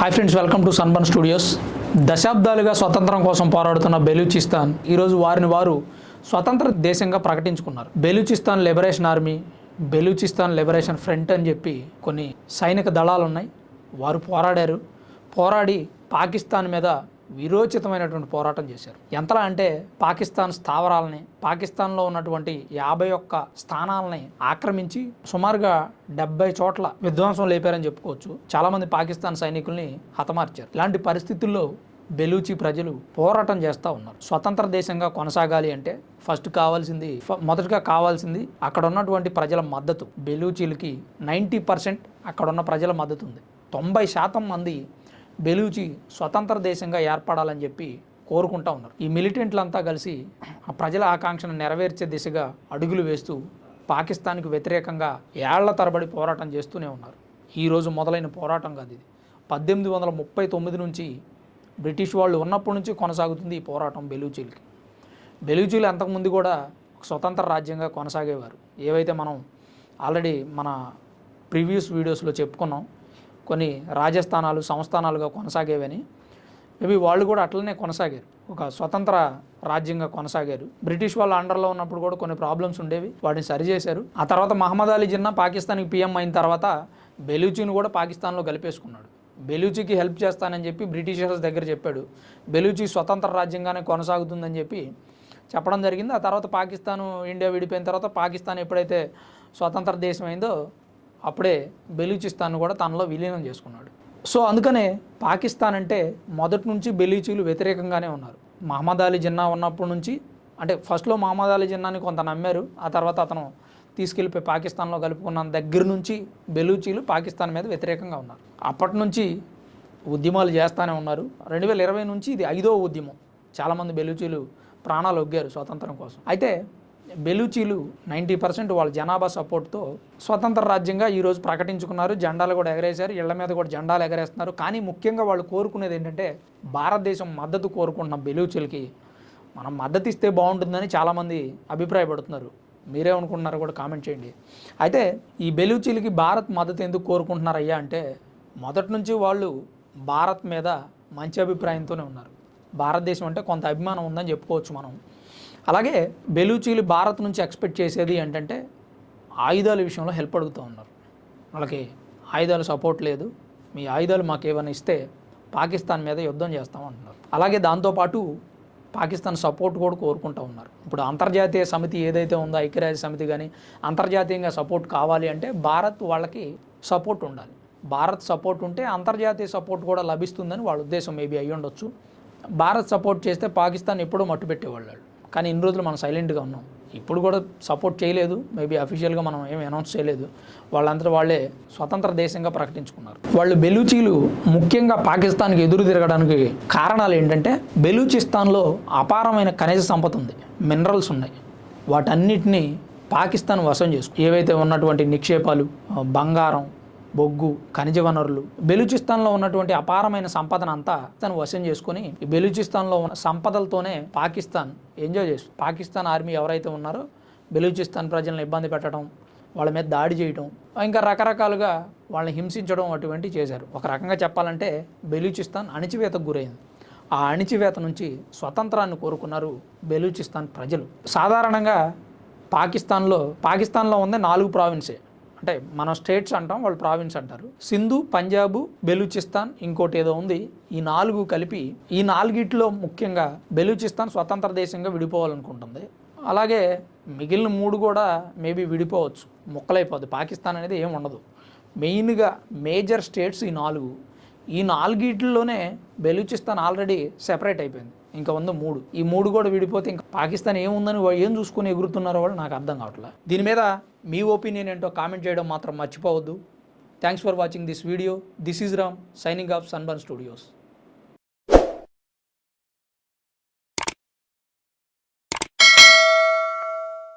Hi friends welcome to Sunburn Studios దశాబ్దాలుగా స్వతంత్రం కోసం పోరాడుతున్న బెలూచిస్తాన్ ఈరోజు వారిని వారు స్వతంత్ర దేశంగా ప్రకటించుకున్నారు. Balochistan Liberation Army Balochistan Liberation Front అని చెప్పి కొన్ని సైనిక దళాలు ఉన్నాయి వారు పోరాడారు. పోరాడి పాకిస్తాన్ మీద విరోచితమైనటువంటి పోరాటం చేశారు. ఎంతలా అంటే పాకిస్తాన్ స్థావరాలని పాకిస్తాన్లో ఉన్నటువంటి యాభై ఒక్క స్థానాలని ఆక్రమించి సుమారుగా డెబ్బై చోట్ల విధ్వంసం లేపారని చెప్పుకోవచ్చు. చాలామంది పాకిస్తాన్ సైనికుల్ని హతమార్చారు. ఇలాంటి పరిస్థితుల్లో బెలూచి ప్రజలు పోరాటం చేస్తూ ఉన్నారు. స్వతంత్ర దేశంగా కొనసాగాలి అంటే ఫస్ట్ కావాల్సింది మొదటగా కావాల్సింది అక్కడ ఉన్నటువంటి ప్రజల మద్దతు. బెలూచీలకి నైంటీ పర్సెంట్ అక్కడ ఉన్న ప్రజల మద్దతు ఉంది తొంభై శాతం మంది బెలూచి స్వతంత్ర దేశంగా ఏర్పడాలని చెప్పి కోరుకుంటా ఉన్నారు. ఈ మిలిటెంట్లంతా కలిసి ఆ ప్రజల ఆకాంక్షను నెరవేర్చే దిశగా అడుగులు వేస్తూ పాకిస్తాన్కి వ్యతిరేకంగా ఏళ్ళ తరబడి పోరాటం చేస్తూనే ఉన్నారు. ఈరోజు మొదలైన పోరాటం కాదు ఇది. పద్దెనిమిది వందల ముప్పై తొమ్మిది నుంచి బ్రిటిష్ వాళ్ళు ఉన్నప్పటి నుంచి కొనసాగుతుంది ఈ పోరాటం బెలూచీలకి. బెలూచీలు అంతకుముందు కూడా స్వతంత్ర రాజ్యంగా కొనసాగేవారు. ఏవైతే మనం ఆల్రెడీ మన ప్రీవియస్ వీడియోస్లో చెప్పుకున్నాం కొన్ని రాజస్థానాలు సంస్థానాలుగా కొనసాగేవని. మేబీ వాళ్ళు కూడా అట్లనే కొనసాగారు. ఒక స్వతంత్ర రాజ్యంగా కొనసాగారు. బ్రిటిష్ వాళ్ళ అండర్లో ఉన్నప్పుడు కూడా కొన్ని ప్రాబ్లమ్స్ ఉండేవి. వాటిని సరిచేశారు ఆ తర్వాత మహమ్మద్ అలీ జిన్నా పాకిస్తాన్కి పీఎం అయిన తర్వాత బెలూచీని కూడా పాకిస్తాన్లో కలిపేసుకున్నాడు. బెలూచీకి హెల్ప్ చేస్తానని చెప్పి బ్రిటిషర్స్ దగ్గర చెప్పాడు. బెలూచీ స్వతంత్ర రాజ్యంగానే కొనసాగుతుందని చెప్పి చెప్పడం జరిగింది. ఆ తర్వాత పాకిస్తాను ఇండియా విడిపోయిన తర్వాత పాకిస్తాన్ ఎప్పుడైతే స్వతంత్ర దేశం అయిందో అప్పుడే బెలూచిస్తాన్ కూడా తనలో విలీనం చేసుకున్నాడు. సో అందుకనే పాకిస్తాన్ అంటే మొదటి నుంచి బెలూచీలు వ్యతిరేకంగానే ఉన్నారు. మహమ్మద్ అలీ జిన్నా ఉన్నప్పటి నుంచి అంటే ఫస్ట్లో మహమ్మద్ అలీ జిన్నాని కొంత నమ్మారు ఆ తర్వాత అతను తీసుకెళ్ళిపోయి పాకిస్తాన్లో కలుపుకున్న దగ్గర నుంచి బెలూచీలు పాకిస్తాన్ మీద వ్యతిరేకంగా ఉన్నారు. అప్పటి నుంచి ఉద్యమాలు చేస్తూనే ఉన్నారు. రెండు వేల ఇరవై నుంచి ఇది ఐదో ఉద్యమం. చాలామంది బెలూచీలు ప్రాణాలు ఒగ్గారు స్వాతంత్రం కోసం. అయితే బెలూచీలు నైంటీ పర్సెంట్ వాళ్ళ జనాభా సపోర్ట్తో స్వతంత్ర రాజ్యంగా ఈరోజు ప్రకటించుకున్నారు. జెండాలు కూడా ఎగరేశారు. ఇళ్ళ మీద కూడా జెండాలు ఎగరేస్తున్నారు. కానీ ముఖ్యంగా వాళ్ళు కోరుకునేది ఏంటంటే భారతదేశం మద్దతు కోరుకుంటున్న బెలూచీలకి మనం మద్దతు ఇస్తే బాగుంటుందని చాలామంది అభిప్రాయపడుతున్నారు. మీరే అనుకుంటున్నారు కూడా కామెంట్ చేయండి. అయితే ఈ బెలూచీలకి భారత్ మద్దతు ఎందుకు కోరుకుంటున్నారయ్యా అంటే మొదటి నుంచి వాళ్ళు భారత్ మీద మంచి అభిప్రాయంతోనే ఉన్నారు. భారతదేశం అంటే కొంత అభిమానం ఉందని చెప్పుకోవచ్చు మనం. అలాగే బెలూచీలు భారత్ నుంచి ఎక్స్పెక్ట్ చేసేది ఏంటంటే ఆయుధాల విషయంలో హెల్ప్ అడుగుతూ ఉన్నారు. వాళ్ళకి ఆయుధాలు సపోర్ట్ లేదు. మీ ఆయుధాలు మాకు ఏమైనా ఇస్తే పాకిస్తాన్ మీద యుద్ధం చేస్తామంటున్నారు అలాగే దాంతోపాటు పాకిస్తాన్ సపోర్ట్ కూడా కోరుకుంటూ ఉన్నారు. ఇప్పుడు అంతర్జాతీయ సమితి ఏదైతే ఉందో ఐక్యరాజ్య సమితి కానీ అంతర్జాతీయంగా సపోర్ట్ కావాలి అంటే భారత్ వాళ్ళకి సపోర్ట్ ఉండాలి. భారత్ సపోర్ట్ ఉంటే అంతర్జాతీయ సపోర్ట్ కూడా లభిస్తుందని వాళ్ళ ఉద్దేశం మేబీ అయ్యి ఉండొచ్చు భారత్ సపోర్ట్ చేస్తే పాకిస్తాన్ ఎప్పుడూ మట్టుపెట్టేవాళ్ళు కానీ ఇన్ని రోజులు మనం సైలెంట్గా ఉన్నాం. ఇప్పుడు కూడా సపోర్ట్ చేయలేదు. మేబీ అఫీషియల్గా మనం ఏమి అనౌన్స్ చేయలేదు. వాళ్ళంతా వాళ్ళే స్వతంత్ర దేశంగా ప్రకటించుకున్నారు. వాళ్ళు బెలూచీలు ముఖ్యంగా పాకిస్తాన్కి ఎదురు తిరగడానికి కారణాలు ఏంటంటే బెలూచిస్తాన్లో అపారమైన ఖనిజ సంపద ఉంది. మినరల్స్ ఉన్నాయి. వాటన్నిటినీ పాకిస్తాన్ వశం చేసుకు ఏవైతే ఉన్నటువంటి నిక్షేపాలు బంగారం బొగ్గు ఖనిజ వనరులు బెలూచిస్తాన్లో ఉన్నటువంటి అపారమైన సంపదను అంతా తను వశం చేసుకుని ఈ బెలూచిస్తాన్లో ఉన్న సంపదలతోనే పాకిస్తాన్ ఎంజాయ్ చేస్తుంది పాకిస్తాన్ ఆర్మీ ఎవరైతే ఉన్నారో బెలూచిస్తాన్ ప్రజలను ఇబ్బంది పెట్టడం వాళ్ళ మీద దాడి చేయడం ఇంకా రకరకాలుగా వాళ్ళని హింసించడం అటువంటివి చేశారు. ఒక రకంగా చెప్పాలంటే బెలూచిస్తాన్ అణిచివేతకు గురైంది. ఆ అణిచివేత నుంచి స్వతంత్రాన్ని కోరుకున్నారు బెలూచిస్తాన్ ప్రజలు. సాధారణంగా పాకిస్తాన్లో పాకిస్తాన్లో ఉంది నాలుగు ప్రావిన్సే. అంటే మనం స్టేట్స్ అంటాం వాళ్ళు ప్రావిన్స్ అంటారు. సింధు పంజాబ్ బెలూచిస్తాన్ ఇంకోటి ఏదో ఉంది. ఈ నాలుగు కలిపి ఈ నాలుగిట్లో ముఖ్యంగా బెలూచిస్తాన్ స్వతంత్ర దేశంగా విడిపోవాలనుకుంటుంది. అలాగే మిగిలిన మూడు కూడా మేబీ విడిపోవచ్చు. ముక్కలైపోద్ది. పాకిస్తాన్ అనేది ఏం ఉండదు. మెయిన్గా మేజర్ స్టేట్స్ ఈ నాలుగు. ఈ నాలుగిట్లోనే బెలూచిస్తాన్ ఆల్రెడీ సెపరేట్ అయిపోయింది. ఇంకా ఉంది మూడు. ఈ మూడు కూడా విడిపోతే ఇంకా పాకిస్తాన్ ఏముందని ఏం చూసుకుని ఎగురుతున్నారో వాళ్ళు నాకు అర్థం కావట్లేదు దీని మీద మీ ఒపీనియన్ ఏంటో కామెంట్ చేయడం మాత్రం మర్చిపోవద్దు. Thanks for watching this video this is Ram signing off Sunburn Studios